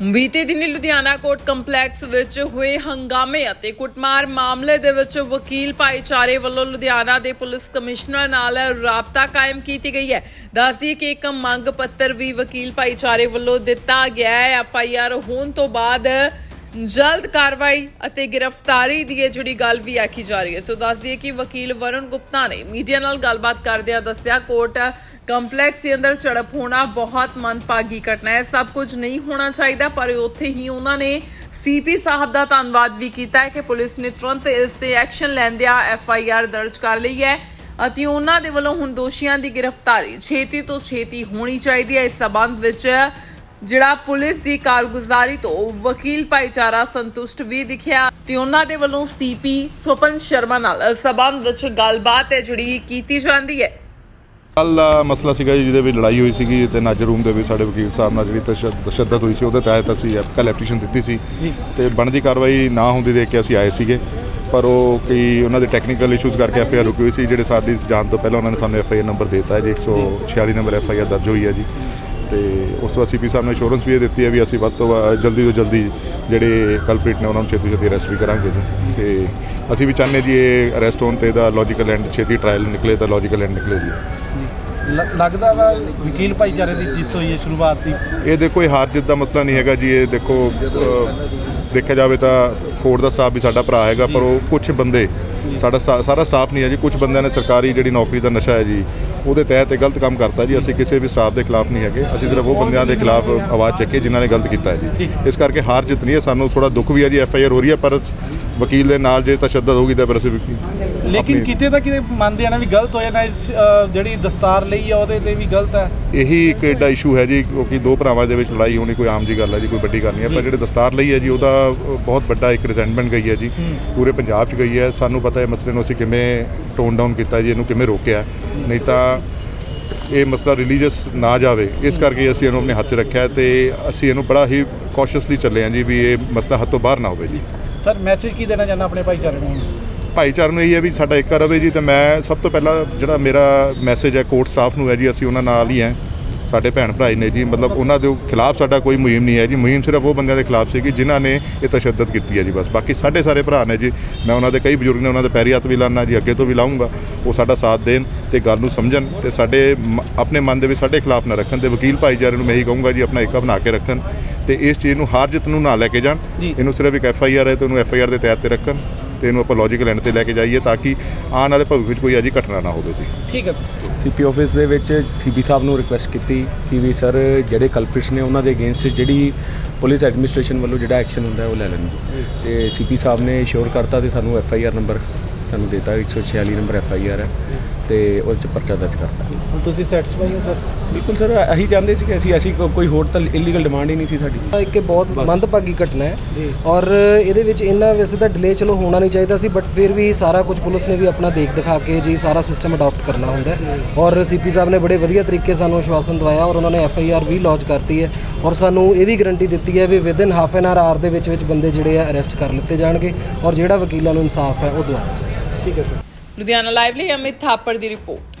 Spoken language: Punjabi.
ਬੀਤੇ ਦਿਨੀ ਲੁਧਿਆਣਾ ਕੋਰਟ ਕੰਪਲੈਕਸ ਵਿੱਚ ਹੋਏ ਹੰਗਾਮੇ ਅਤੇ ਕੁੱਟਮਾਰ ਮਾਮਲੇ ਦੇ ਵਿੱਚ ਵਕੀਲ ਭਾਈਚਾਰੇ ਵੱਲੋਂ ਲੁਧਿਆਣਾ ਦੇ ਪੁਲਿਸ ਕਮਿਸ਼ਨਰ ਨਾਲ ਰਾਬਤਾ ਕਾਇਮ ਕੀਤੀ ਗਈ ਹੈ। ਦੱਸਦੀ ਕਿ ਇੱਕ ਮੰਗ ਪੱਤਰ ਵੀ ਵਕੀਲ ਭਾਈਚਾਰੇ ਵੱਲੋਂ ਦਿੱਤਾ ਗਿਆ ਹੈ। ਐਫ ਆਈ ਆਰ ਹੋਣ ਤੋਂ ਬਾਅਦ ਜਲਦ ਕਾਰਵਾਈ ਅਤੇ ਗ੍ਰਿਫਤਾਰੀ ਦੀ ਇਹ ਜਿਹੜੀ ਗੱਲ ਵੀ ਆਖੀ ਜਾ ਰਹੀ ਹੈ। ਸੋ ਦੱਸ ਦਈਏ ਕਿ ਵਕੀਲ ਵਰੁਣ ਗੁਪਤਾ ਨੇ ਮੀਡੀਆ ਨਾਲ ਗੱਲਬਾਤ ਕਰਦਿਆਂ ਦੱਸਿਆ, ਕੋਰਟ ਕੰਪਲੈਕਸ ਦੇ ਅੰਦਰ ਝੜਪ ਹੋਣਾ ਬਹੁਤ ਮੰਦਭਾਗੀ ਘਟਨਾ ਹੈ। ਸਭ ਕੁਝ ਨਹੀਂ ਹੋਣਾ ਚਾਹੀਦਾ, ਪਰ ਉੱਥੇ ਹੀ ਉਹਨਾਂ ਨੇ ਸੀਪੀ ਸਾਹਿਬ ਦਾ ਧੰਨਵਾਦ ਵੀ ਕੀਤਾ ਹੈ ਕਿ ਪੁਲਿਸ ਨੇ ਤੁਰੰਤ ਇਸ ਤੇ ਐਕਸ਼ਨ ਲੈਂਦਿਆਂ ਐਫ ਆਈ ਆਰ ਦਰਜ ਕਰ ਲਈ ਹੈ ਅਤੇ ਉਹਨਾਂ ਦੇ ਵੱਲੋਂ ਹੁਣ ਦੋਸ਼ੀਆਂ ਦੀ ਗ੍ਰਿਫਤਾਰੀ ਛੇਤੀ ਤੋਂ ਛੇਤੀ ਹੋਣੀ ਚਾਹੀਦੀ ਹੈ। ਇਸ ਸਬੰਧ ਵਿੱਚ ਜਿਹੜਾ ਪੁਲਿਸ ਦੀ ਕਾਰਗੁਜ਼ਾਰੀ ਤੋਂ ਵਕੀਲ ਭਾਈਚਾਰਾ ਸੰਤੁਸ਼ਟ ਵੀ ਦਿਖਿਆ ਤੇ ਉਹਨਾਂ ਦੇ ਵੱਲੋਂ ਸੀਪੀ ਸਵਪਨ ਸ਼ਰਮਾ ਨਾਲ ਇਸ ਸਬੰਧ ਵਿੱਚ ਗੱਲਬਾਤ ਹੈ, ਜਿਹੜੀ ਕੀਤੀ ਜਾਂਦੀ ਹੈ। ਕੱਲ ਦਾ ਮਸਲਾ ਸੀਗਾ ਜੀ ਜਿਹਦੇ ਵਿੱਚ ਲੜਾਈ ਹੋਈ ਸੀਗੀ ਤੇ ਨਾਜਰ ਰੂਮ ਦੇ ਵਿੱਚ ਸਾਡੇ ਵਕੀਲ ਸਾਹਿਬ ਨਾਲ ਜਿਹੜੀ ਤਸ਼ੱਦ- ਤਸ਼ੱਦਦ ਹੋਈ ਸੀ ਉਹਦੇ ਤਹਿਤ ਅਸੀਂ ਕੱਲ ਐਪਲੀਕੇਸ਼ਨ ਦਿੱਤੀ ਸੀ ਤੇ ਬਣਦੀ ਕਾਰਵਾਈ ਨਾ ਹੁੰਦੀ ਦੇਖ ਕੇ ਅਸੀਂ ਆਏ ਸੀਗੇ। ਪਰ ਉਹ ਕਈ ਉਹਨਾਂ ਦੇ ਟੈਕਨੀਕਲ ਇਸ਼ੂਜ਼ ਕਰਕੇ ਐਫ ਆਈ ਆਰ ਰੁਕੀ ਹੋਈ ਸੀ। ਜਿਹੜੇ ਸਾਡੀ ਜਾਣ ਤੋਂ ਪਹਿਲਾਂ ਉਹਨਾਂ ਨੇ ਸਾਨੂੰ ਐਫ ਆਈ ਆਰ ਨੰਬਰ ਦਿੱਤਾ ਜੀ 146 ਨੰਬਰ ਐਫ ਆਈ ਆਰ ਦਰਜ ਹੋਈ ਹੈ ਜੀ। ਤੇ ਉਸ ਤੋਂ ਬਾਅਦ ਸੀਪੀ ਸਾਹਿਬ ਨੇ ਅਸ਼ੋਰੈਂਸ ਵੀ ਇਹ ਦਿੱਤੀ ਹੈ ਵੀ ਅਸੀਂ ਵੱਧ ਤੋਂ ਵੱਧ ਜਲਦੀ ਤੋਂ ਜਲਦੀ ਜਿਹੜੇ ਕਲਪ੍ਰੀਟ ਨੇ ਉਹਨਾਂ ਨੂੰ ਛੇਤੀ ਛੇਤੀ ਅਰੈਸਟ ਵੀ ਕਰਾਂਗੇ ਜੀ। ਤੇ ਅਸੀਂ ਵੀ ਚਾਹੁੰਦੇ ਜੀ ਇਹ ਅਰੈਸਟ ਹੋਣ ਤੇ ਦਾ ਲੌਜੀਕਲ ਐਂਡ ਛੇਤੀ ਟ੍ਰਾਇਲ ਨਿਕਲੇ ਤਾਂ ਲੌਜੀਕਲ ਐਂਡ ਨਿਕਲੇ ਜੀ। ਲੱਗਦਾ ਵਾ ਵਕੀਲ ਭਾਈਚਾਰੇ ਦੀ ਜਿੱਤ ਹੋਈ ਹੈ ਸ਼ੁਰੂਆਤ ਦੀ। ਇਹ ਦੇਖੋ ਇਹ ਹਾਰ ਜਿੱਤ ਦਾ ਮਸਲਾ ਨਹੀਂ ਹੈਗਾ ਜੀ ਇਹ ਦੇਖੋ ਦੇਖਿਆ ਜਾਵੇ ਤਾਂ ਕੋਰਟ ਦਾ ਸਟਾਫ ਵੀ ਸਾਡਾ ਭਰਾ ਹੈਗਾ ਪਰ ਉਹ ਕੁਝ ਬੰਦੇ ਸਾਡਾ ਸਾਰਾ ਸਟਾਫ ਨਹੀਂ ਹੈ ਜੀ ਕੁਝ ਬੰਦਿਆਂ ਨੇ ਸਰਕਾਰੀ ਜਿਹੜੀ ਨੌਕਰੀ ਦਾ ਨਸ਼ਾ ਹੈ ਜੀ ਉਹਦੇ ਤਹਿਤ ਇਹ ਗਲਤ ਕੰਮ ਕਰਤਾ ਜੀ ਅਸੀਂ ਕਿਸੇ ਵੀ ਸਟਾਫ ਦੇ ਖਿਲਾਫ ਨਹੀਂ ਹੈਗੇ ਅਸੀਂ ਸਿਰਫ ਉਹ ਬੰਦਿਆਂ ਦੇ ਖਿਲਾਫ ਆਵਾਜ਼ ਚੱਕੀ ਜਿਨ੍ਹਾਂ ਨੇ ਗਲਤ ਕੀਤਾ ਹੈ ਜੀ। ਇਸ ਕਰਕੇ ਹਾਰ ਜਿੱਤ ਨਹੀਂ ਹੈ ਸਾਨੂੰ ਥੋੜਾ ਦੁੱਖ ਵੀ ਹੈ ਜੀ ਐਫ ਆਈ ਆਰ ਹੋ ਰਹੀ ਹੈ ਪਰ ਵਕੀਲ ਦੇ ਨਾਲ ਜੇ ਤਸ਼ੱਦਦ ਹੋਊਗੀ ਤਾਂ ਫਿਰ ਅਸੀਂ ਵਕੀਲ- ਲੇਕਿਨ ਕਿਤੇ ਤਾਂ ਕਿਤੇ ਮੰਨਦੇ ਆ ਨਾ ਵੀ ਗਲਤ ਹੋਇਆ ਨਾ ਇਸ, ਜਿਹੜੀ ਦਸਤਾਰ ਲਈ ਆ ਉਹਦੇ ਤੇ ਵੀ ਗਲਤ ਹੈ ਇਹੀ ਇੱਕ ਐਡਾ ਇਸ਼ੂ ਹੈ ਜੀ ਕਿਉਂਕਿ ਦੋ ਭਰਾਵਾਂ ਦੇ ਵਿੱਚ ਲੜਾਈ ਹੋਣੀ ਕੋਈ ਆਮ ਜੀ ਗੱਲ ਹੈ ਜੀ ਕੋਈ ਵੱਡੀ ਗੱਲ ਨਹੀਂ ਹੈ ਪਰ ਜਿਹੜੇ ਦਸਤਾਰ ਲਈ ਹੈ ਜੀ ਉਹਦਾ ਬਹੁਤ ਵੱਡਾ ਇੱਕ ਰਿਜ਼ੈਂਟਮੈਂਟ ਗਈ ਹੈ ਜੀ ਪੂਰੇ ਪੰਜਾਬ 'ਚ ਗਈ ਹੈ। ਸਾਨੂੰ ਪਤਾ ਹੈ ਮਸਲੇ ਨੂੰ ਅਸੀਂ ਕਿਵੇਂ ਟੋਨ ਡਾਊਨ ਕੀਤਾ ਜੀ ਇਹਨੂੰ ਕਿਵੇਂ ਰੋਕਿਆ। ਨਹੀਂ ਤਾਂ ਇਹ ਮਸਲਾ ਰਿਲੀਜੀਅਸ ਨਾ ਜਾਵੇ ਇਸ ਕਰਕੇ ਅਸੀਂ ਇਹਨੂੰ ਆਪਣੇ ਹੱਥ 'ਚ ਰੱਖਿਆ ਤੇ ਅਸੀਂ ਇਹਨੂੰ ਬੜਾ ਹੀ ਕੌਸ਼ੀਅਸਲੀ ਚੱਲੇ ਹਾਂ ਜੀ ਵੀ ਇਹ ਮਸਲਾ ਹੱਥੋਂ ਬਾਹਰ ਨਾ ਹੋਵੇ ਜੀ। ਸਰ ਮੈਸੇਜ ਕੀ ਦੇਣਾ ਚਾਹੁੰਦਾ ਆਪਣੇ ਭਾਈਚਾਰੇ ਨੂੰ ਭਾਈਚਾਰੇ ਨੂੰ ਇਹ ਹੈ ਵੀ ਸਾਡਾ ਇੱਕ ਰਵੇ ਜੀ ਤੇ ਮੈਂ ਸਭ ਤੋਂ ਪਹਿਲਾਂ ਜਿਹੜਾ ਮੇਰਾ ਮੈਸੇਜ ਹੈ ਕੋਰਟ ਸਟਾਫ ਨੂੰ ਹੈ ਜੀ ਅਸੀਂ ਉਹਨਾਂ ਨਾਲ ਹੀ ਹੈ। ਸਾਡੇ ਭੈਣ ਭਰਾ ਹੀ ਨੇ ਜੀ। ਮਤਲਬ ਉਹਨਾਂ ਦੇ ਖਿਲਾਫ ਸਾਡਾ ਕੋਈ ਮੁਹਿੰਮ ਨਹੀਂ ਹੈ ਜੀ। ਮੁਹਿੰਮ ਸਿਰਫ ਉਹ ਬੰਦਿਆਂ ਦੇ ਖਿਲਾਫ ਸੀਗੀ ਜਿਨ੍ਹਾਂ ਨੇ ਇਹ ਤਸ਼ੱਦਦ ਕੀਤੀ ਹੈ ਜੀ ਬਸ। ਬਾਕੀ ਸਾਡੇ ਸਾਰੇ ਭਰਾ ਨੇ ਜੀ। ਮੈਂ ਉਹਨਾਂ ਦੇ ਕਈ ਬਜ਼ੁਰਗ ਨੇ ਉਹਨਾਂ ਦੇ ਪੈਰੀ ਹੱਥ ਵੀ ਲਾਣਾ ਜੀ ਅੱਗੇ ਤੋਂ ਵੀ ਲਾਉਂਗਾ ਉਹ ਸਾਡਾ ਸਾਥ ਦੇਣ ਤੇ ਗੱਲ ਨੂੰ ਸਮਝਣ ਤੇ ਸਾਡੇ ਆਪਣੇ ਮਨ ਦੇ ਵਿੱਚ ਸਾਡੇ ਖਿਲਾਫ ਨਾ ਰੱਖਣ ਤੇ ਵਕੀਲ ਭਾਈਚਾਰੇ ਨੂੰ ਮੈਂ ਇਹੀ ਕਹੂੰਗਾ ਜੀ ਆਪਣਾ ਏਕਾ ਬਣਾ ਕੇ ਰੱਖਣ ਤੇ ਇਸ ਚੀਜ਼ ਨੂੰ ਹਾਰ ਜਿੱਤ ਨੂੰ ਨਾ ਲੈ ਕੇ ਜਾਣ। ਇਹਨੂੰ ਸਿਰਫ ਇੱਕ ਐਫ ਆਈ ਆਰ ਹੈ ਤੇ ਉਹਨੂੰ ਐਫ ਆਈ ਆਰ ਦੇ ਤਹਿਤ ਤੇ ਰੱਖਣ। ਤੇ ਇਹਨੂੰ ਆਪਾਂ ਲੌਜੀਕਲ ਐਂਡ ਤੇ ਲੈ ਕੇ ਜਾਈਏ ਤਾਂ ਕਿ ਆਉਣ ਵਾਲੇ ਭਵਿੱਖ ਵਿੱਚ ਕੋਈ ਅਜਿਹੀ ਘਟਨਾ ਨਾ ਹੋਵੇ ਜੀ। ਠੀਕ ਹੈ। ਸਰ ਸੀਪੀ ਆਫਿਸ ਦੇ ਵਿੱਚ ਸੀਪੀ ਸਾਹਿਬ ਨੂੰ ਰਿਕੁਐਸਟ ਕੀਤੀ ਕਿ ਵੀ ਸਰ ਜਿਹੜੇ ਕਲਪ੍ਰਿਟਸ ਨੇ ਉਹਨਾਂ ਦੇ ਅਗੇਂਸਟ ਜਿਹੜੀ ਪੁਲਿਸ ਐਡਮਿਨਿਸਟ੍ਰੇਸ਼ਨ ਵੱਲੋਂ ਜਿਹੜਾ ਐਕਸ਼ਨ ਹੁੰਦਾ ਹੈ ਉਹ ਲੈ ਲੈਣ ਜੀ। ਤੇ ਸੀਪੀ ਸਾਹਿਬ ਨੇ ਸ਼ੋਰ ਕਰਤਾ ਤੇ ਸਾਨੂੰ ਐਫ ਆਈ ਆਰ ਨੰਬਰ ਸਾਨੂੰ ਦਿੱਤਾ 146 ਨੰਬਰ ਐਫ ਆਈ ਆਰ ਹੈ। ਤੇ ਉਸ 'ਚ ਪਰਚਾ ਦਰਜ ਕਰਤਾ। ਹੁਣ ਤੁਸੀਂ ਸੈਟੀਸਫਾਈ ਹੋ ਸਰ ਬਿਲਕੁਲ ਸਰ ਅਸੀਂ ਚਾਹੁੰਦੇ ਸੀ ਕਿ ਅਸੀਂ ਅਸੀਂ ਕੋ- ਕੋਈ ਹੋਰ ਤਾਂ ਇਲੀਗਲ ਡਿਮਾਂਡ ਹੀ ਨਹੀਂ ਸੀ ਸਾਡੀ। ਇੱਕ ਇਹ ਬਹੁਤ। ਮੰਦਭਾਗੀ ਘਟਨਾ ਹੈ ਔਰ ਇਹਦੇ ਵਿੱਚ ਇੰਨਾ ਵੈਸੇ ਤਾਂ ਡਿਲੇ ਚਲੋ ਹੋਣਾ ਨਹੀਂ ਚਾਹੀਦਾ ਸੀ ਬਟ ਫਿਰ ਵੀ ਸਾਰਾ ਕੁਝ ਪੁਲਿਸ ਨੇ ਵੀ ਆਪਣਾ ਦੇਖ ਦਿਖਾ ਕੇ ਜੀ ਸਾਰਾ ਸਿਸਟਮ ਅਡਾਪਟ ਕਰਨਾ ਹੁੰਦਾ ਹੈ। ਔਰ ਸੀਪੀ ਸਾਹਿਬ ਨੇ ਬੜੇ ਵਧੀਆ ਤਰੀਕੇ ਸਾਨੂੰ ਆਸ਼ਵਾਸਨ ਦਵਾਇਆ ਔਰ ਉਹਨਾਂ ਨੇ ਐਫ ਆਈ ਆਰ ਵੀ ਲਾਂਚ ਕਰਤੀ ਹੈ। ਔਰ ਸਾਨੂੰ ਇਹ ਵੀ ਗਾਰੰਟੀ ਦਿੱਤੀ ਹੈ ਵੀ ਵਿਦਨ ਹਾਫ ਐਨ ਆਰ ਦੇ ਵਿੱਚ ਵਿੱਚ ਬੰਦੇ ਜਿਹੜੇ ਆ ਅਰੈਸਟ ਕਰ ਲਿੱਤੇ ਜਾਣਗੇ ਔਰ ਜਿਹੜਾ ਵਕੀਲਾਂ ਨੂੰ ਇਨਸਾਫ ਹੈ ਉਹ ਦਿਵਾਇਆ ਜਾਏਗਾ ਠੀਕ ਹੈ ਸਰ ਲੁਧਿਆਣਾ ਲਾਈਵ ਲਈ ਅਮਿਤ ਥਾਪੜ ਦੀ ਰਿਪੋਰਟ।